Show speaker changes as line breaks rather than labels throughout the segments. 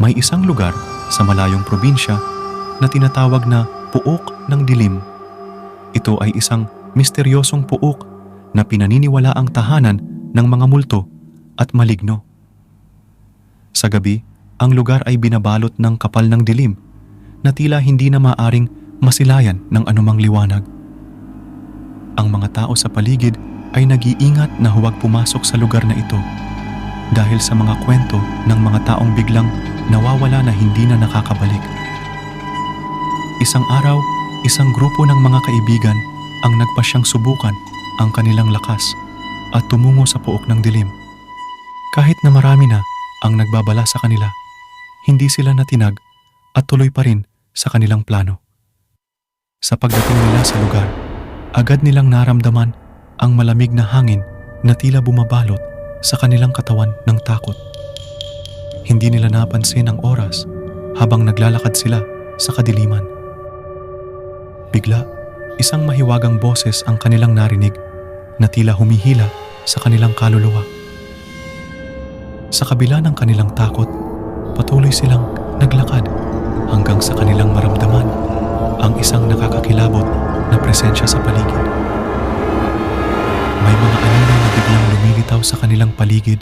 May isang lugar sa malayong probinsya na tinatawag na Puok ng Dilim. Ito ay isang misteryosong puok na pinaniniwala ang tahanan ng mga multo at maligno. Sa gabi, ang lugar ay binabalot ng kapal ng dilim na tila hindi na maaring masilayan ng anumang liwanag. Ang mga tao sa paligid ay nag-iingat na huwag pumasok sa lugar na ito dahil sa mga kwento ng mga taong biglang nawawala na hindi na nakakabalik. Isang araw, isang grupo ng mga kaibigan ang nagpasyang subukan ang kanilang lakas at tumungo sa puok ng dilim. Kahit na marami na ang nagbabala sa kanila, hindi sila natinag at tuloy pa rin sa kanilang plano. Sa pagdating nila sa lugar, agad nilang naramdaman ang malamig na hangin na tila bumabalot sa kanilang katawan ng takot. Hindi nila napansin ang oras habang naglalakad sila sa kadiliman. Bigla, isang mahiwagang boses ang kanilang narinig na tila humihila sa kanilang kaluluwa. Sa kabila ng kanilang takot, patuloy silang naglakad hanggang sa kanilang maramdaman ang isang nakakakilabot na presensya sa paligid. May mga anino na biglang lumilitaw sa kanilang paligid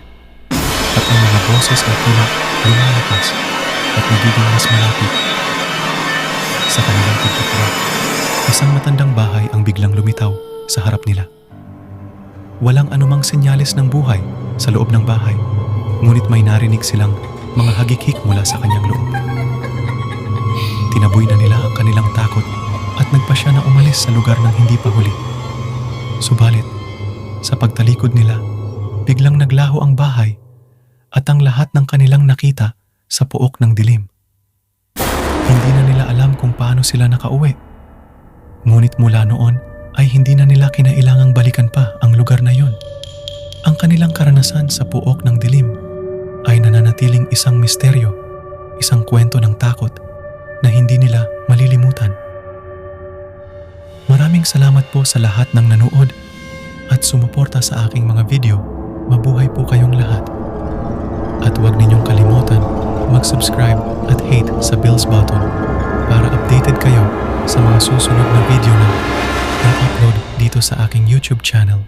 at ang mga boses ay tila lumalakas at nagiging mas malapit. Sa kanilang pagtuturo, isang matandang bahay ang biglang lumitaw sa harap nila. Walang anumang senyales ng buhay sa loob ng bahay, ngunit may narinig silang mga hagikik mula sa kanyang loob. Tinaboy na nila ang kanilang takot at nagpasya na umalis sa lugar ng hindi pa huli. Subalit, sa pagtalikod nila, biglang naglaho ang bahay at ang lahat ng kanilang nakita sa puok ng dilim. Hindi na nila alam kung paano sila nakauwi. Ngunit mula noon ay hindi na nila kinailangang balikan pa ang lugar na yon. Ang kanilang karanasan sa puok ng dilim ay nananatiling isang misteryo, isang kwento ng takot na hindi nila malilimutan. Maraming salamat po sa lahat ng nanood at sumuporta sa aking mga video. Mabuhay po kayong lahat. Huwag ninyong kalimutan mag-subscribe at hate sa bells button para updated kayo sa mga susunod na video na i-upload dito sa aking YouTube channel.